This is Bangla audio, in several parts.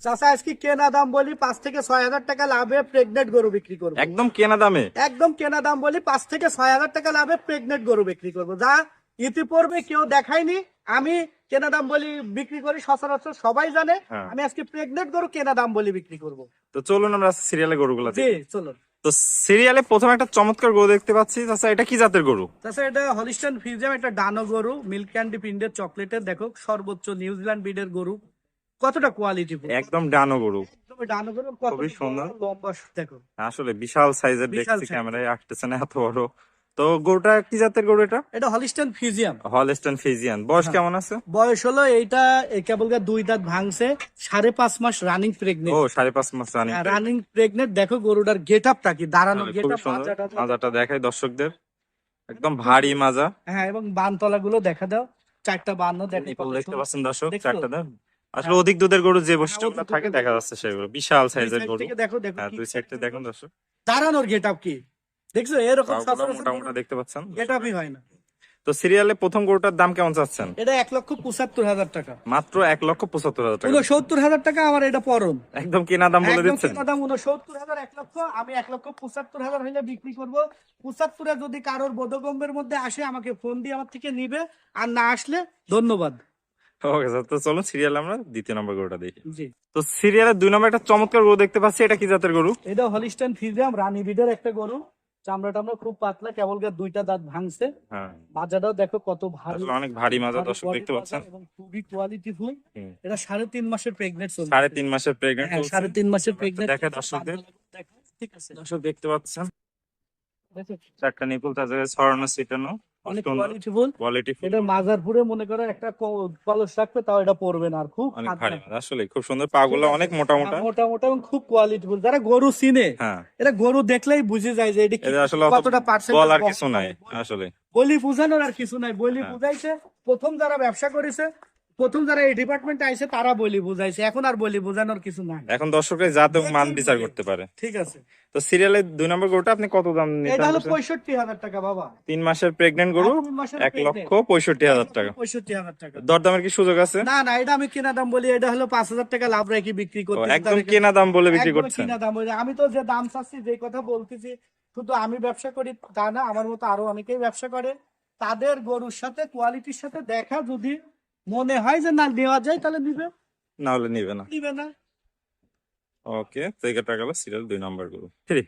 চাচা আজকে কেনা দাম বলি পাঁচ থেকে ছয় হাজার টাকা লাভে প্রেগনেন্ট গরু বিক্রি করব। একদম কেনা দামে? একদম কেনা দাম বলি পাঁচ থেকে ছয় হাজার টাকা লাভে প্রেগনেন্ট গরু বিক্রি করব। যা ইতিপূর্বে কেউ দেখায়নি আমি কেনা দাম বলি বিক্রি করি সচরাচর সবাই জানে হ্যাঁ। আমি আজকে প্রেগনেন্ট গরু কেনা দাম বলি বিক্রি করব। তো চলুন আমরা সিরিয়ালে গরুগুলো জি চলুন। তো সিরিয়ালে প্রথম একটা চমৎকার গরু দেখতে পাচ্ছি। আচ্ছা এটা কি জাতের গরু? তাছাড়া এটা হলিস্টান ফিজিয়াম একটা ডানো গরু মিল্ক ক্যান্ডি পিন্ডের চকলেটের দেখো সর্বোচ্চ নিউজিল্যান্ড ব্রিডের গরু। কতটা কোয়ালিটি একদম ডানো গরু। ডানো গরু খুবই সুন্দর। লম্বা দেখো। আসলে বিশাল সাইজের দেখছি ক্যামেরায় আসতেছে না এত বড়। তো গরুটা কি জাতের গরু এটা? এটা হলিস্টান ফিজিয়াম হলস্টন ফিজিয়ান বয়স হ্যাঁ। কেমন আছে? বয়স হলো এইটা এই কেবলকার দুই দাঁত ভাঙছে সাড়ে পাঁচ মাস রানিং ও সাড়ে পাঁচ মাস রানিং রানিং প্রেগনেন্ট দেখো গরুটার গেট আপটা কি দাঁড়ানো গেট আপ মাজাটা দেখাই দর্শকদের। একদম ভারী মাজা। হ্যাঁ এবং বানতলা গুলো দেখা দাও চারটা বান্ন দেখতে পাচ্ছেন দর্শক চারটা দেন। আসলে অধিক দুধের গরু যে বৈশিষ্ট্যগুলো থাকে দেখা যাচ্ছে সেগুলো। বিশাল সাইজের গরু। দেখো দেখো হ্যাঁ দুই সাইডে দেখুন দর্শক। দাঁড়ানোর গেট আপ কি? দেখছ এরকম পাগুলো মোটা মোটা দেখতে পাচ্ছেন? গেট আপই হয় না। তো সিরিয়ালে প্রথম গরুটার দাম কেমন চাচ্ছেন? এটা এক লক্ষ পঁচাত্তর হাজার টাকা। মাত্র এক লক্ষ পঁচাত্তর হাজার টাকা। উনসত্তর হাজার টাকা আমার এটা পরম একদম কেনা দাম বলে দিচ্ছেন? কেনা দাম উনসত্তর হাজার এক লক্ষ আমি এক লক্ষ পঁচাত্তর হাজার হইলে বিক্রি করব। পঁচাত্তরে যদি কারোর বোধগম্যের মধ্যে আসে আমাকে ফোন দিয়ে আমার থেকে নিবে। আর না আসলে ধন্যবাদ। ওকে স্যার তো চলুন সিরিয়ালে আমরা দ্বিতীয় নম্বর গরুটা দেখি। জি। তো সিরিয়ালের দুই নম্বর একটা চমৎকার গরু দেখতে পাচ্ছি। এটা কি জাতের গরু? এটা হলিস্টান ফিজিয়াম রানী বিডের একটা গরু। চামড়া টামড়া খুব পাতলা কেবল দুইটা দাঁত ভাঙছে। হ্যাঁ। বাজাটাও দেখো কত ভারী। অনেক ভারী মাজা দর্শক দেখতে পাচ্ছেন। এবং খুবই। এটা সাড়ে তিন মাসের প্রেগনেন্ট চলছে। সাড়ে তিন মাসের প্রেগনেন্ট হ্যাঁ সাড়ে তিন মাসের প্রেগনেন্ট দেখা দর্শকদের। ঠিক আছে। দর্শক দেখতে পাচ্ছেন। চারটা নিপুল তার জায়গায় ছড়ানো ছিটানো। অনেক কোয়ালিটি ফুল কোয়ালিটি এটা মাজারপুরে মনে করো একটা কলস রাখবে তাও এটা পড়বে না আর খুব আসলে খুব সুন্দর। পাগুলো অনেক মোটা মোটা। মোটা মোটা এবং খুব কোয়ালিটি ফুল যারা গরু চিনে হ্যাঁ। এটা গরু দেখলেই বুঝে যায় যে এটা আসলে কতটা পার্সেন্ট আর কিছু নাই আসলে বলি পূজানোর আর কিছু নাই। বলি পূজাইছে প্রথম যারা ব্যবসা করেছে প্রথম যারা এই ডিপার্টমেন্টে আইছে তারা বলি বুঝাইছে। এখন আর বলি বুঝানোর কিছু নাই। এখন দর্শকরা জাত মান বিচার করতে পারে। ঠিক আছে। তো সিরিয়ালের দুই নম্বর গরুটা আপনি কত দাম এটা হলো পঁয়ষট্টি হাজার টাকা বাবা। তিন মাসের প্রেগনেন্ট গরু তিন মাসের এক pregnant। লক্ষ পঁয়ষট্টি হাজার টাকা। পঁয়ষট্টি হাজার টাকা। দরদামের কি সুযোগ আছে? না না এটা আমি কেনা দাম বলি এটা হলো পাঁচ হাজার টাকা লাভ রাখি বিক্রি করতে একদম কেনা দাম বলে বিক্রি করছেন। কিনা দাম বলে। আমি তো যে দাম চাচ্ছি যে কথা বলতেছি শুধু আমি ব্যবসা করি তা না আমার মতো আরও অনেকেই ব্যবসা করে। তাদের গরুর সাথে কোয়ালিটির সাথে দেখা যদি মনে হয় যে না নেওয়া যায় তাহলে নিবে। না হলে নিবে না। নিবে না। ওকে তো এটা গেল সিরিয়াল দুই নম্বর গরু। থ্রি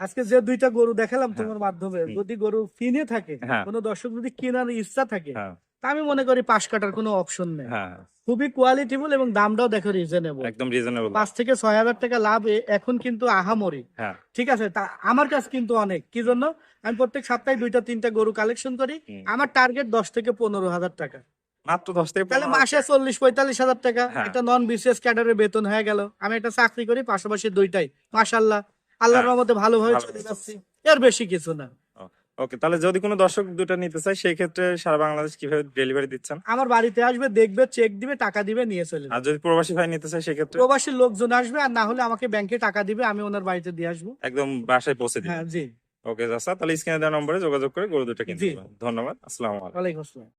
আজকে যে দুইটা গরু দেখালাম হ্যাঁ। তোমার মাধ্যমে যদি গরু কিনে থাকে হ্যাঁ। কোনো দর্শক যদি কেনার ইচ্ছা থাকে হ্যাঁ। তা আমি মনে করি পাশ কাটার কোনো অপশন নেই। হ্যাঁ। খুবই কোয়ালিটিফুল এবং দামটাও দেখো রিজনেবল একদম রিজনেবল পাঁচ থেকে ছয় হাজার টাকা লাভ এখন কিন্তু আহামরি। হ্যাঁ। ঠিক আছে তা আমার কাছে কিন্তু অনেক। কি জন্য? আমি প্রত্যেক সপ্তাহে দুইটা তিনটা গরু কালেকশন করি। আমার টার্গেট দশ থেকে পনেরো হাজার টাকা। মাত্র দশ থেকে তাহলে মাসে চল্লিশ পঁয়তাল্লিশ হাজার টাকা। হ্যাঁ। একটা নন বিসিএস ক্যাডারের বেতন হয়ে গেল। আমি একটা চাকরি করি পাশাপাশি দুইটাই। আল্লাহর হ্যাঁ। রহমতে ভালোভাবে ভালো চলে যাচ্ছি। এর বেশি কিছু না। ওকে তাহলে যদি কোনো দর্শক দুটো নিতে চায় সেই ক্ষেত্রে সারা বাংলাদেশ কীভাবে ডেলিভারি দিচ্ছেন? আমার বাড়িতে আসবে দেখবে চেক দিবে টাকা দিবে নিয়ে চলে আর যদি প্রবাসী ভাই নিতে চায় সেক্ষেত্রে? প্রবাসী লোকজন আসবে আর না হলে আমাকে ব্যাংকে টাকা দিবে আমি ওনার বাড়িতে দিয়ে আসব। একদম বাসায় পৌঁছে দিন হ্যাঁ জি। ওকে চাচা তাহলে স্ক্রিনে দেওয়া নম্বরে যোগাযোগ করে গরু দুটো কিনতে। ধন্যবাদ আসসালামু আলাইকুম। ওয়ালাইকুম আসসালাম।